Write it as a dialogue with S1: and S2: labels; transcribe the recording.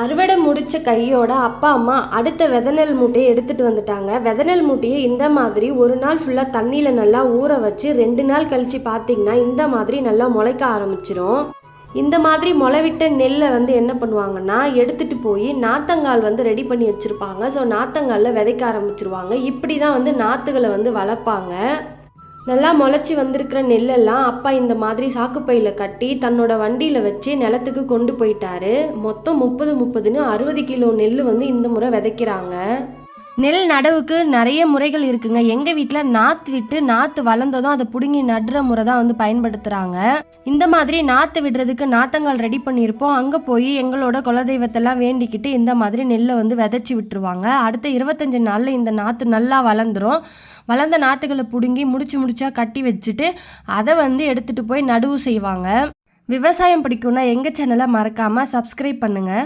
S1: அறுவடை முடித்த கையோட அப்பா அம்மா அடுத்த வெதநெல் மூட்டையை எடுத்துட்டு வந்துட்டாங்க. வெதநெல் மூட்டையை இந்த மாதிரி ஒரு நாள் ஃபுல்லாக தண்ணியில் நல்லா ஊற வச்சு ரெண்டு நாள் கழிச்சு பார்த்தீங்கன்னா இந்த மாதிரி நல்லா முளைக்க ஆரம்பிச்சிரும். இந்த மாதிரி முளைவிட்ட நெல்லை வந்து என்ன பண்ணுவாங்கன்னா எடுத்துகிட்டு போய் நாத்தங்கால் வந்து ரெடி பண்ணி வச்சுருப்பாங்க. ஸோ நாத்தங்காலில் விதைக்க ஆரம்பிச்சிருவாங்க. இப்படி தான் வந்து நாற்றுகளை வந்து வளர்ப்பாங்க. நல்லா முளைச்சி வந்திருக்கிற நெல்லெல்லாம் அப்பா இந்த மாதிரி சாக்குப்பையில் கட்டி தன்னோட வண்டியில் வச்சு நிலத்துக்கு கொண்டு போயிட்டாரு. மொத்தம் முப்பது முப்பதுன்னு அறுபது கிலோ நெல் வந்து இந்த முறை விதைக்கிறாங்க. நெல் நடவுக்கு நிறைய முறைகள் இருக்குங்க. எங்கள் வீட்டில் நாற்று விட்டு நாற்று வளர்ந்ததும் அதை பிடுங்கி நடுற முறை தான் வந்து பயன்படுத்துகிறாங்க இந்த மாதிரி நாற்று விடுறதுக்கு நாத்தங்கால் ரெடி பண்ணியிருப்போம். அங்கே போய் எங்களோட குலதெய்வத்தெல்லாம் வேண்டிக்கிட்டு இந்த மாதிரி நெல்லை வந்து விதைச்சி விட்டுருவாங்க. அடுத்த இருபத்தஞ்சி நாளில் இந்த நாற்று நல்லா வளர்ந்துரும். வளர்ந்த நாற்றுகளை பிடுங்கி முடிச்சு முடிச்சா கட்டி வச்சுட்டு அதை வந்து எடுத்துகிட்டு போய் நடுவு செய்வாங்க. விவசாயம் பிடிக்கும்னா எங்கள் சேனலை மறக்காமல் சப்ஸ்கிரைப் பண்ணுங்கள்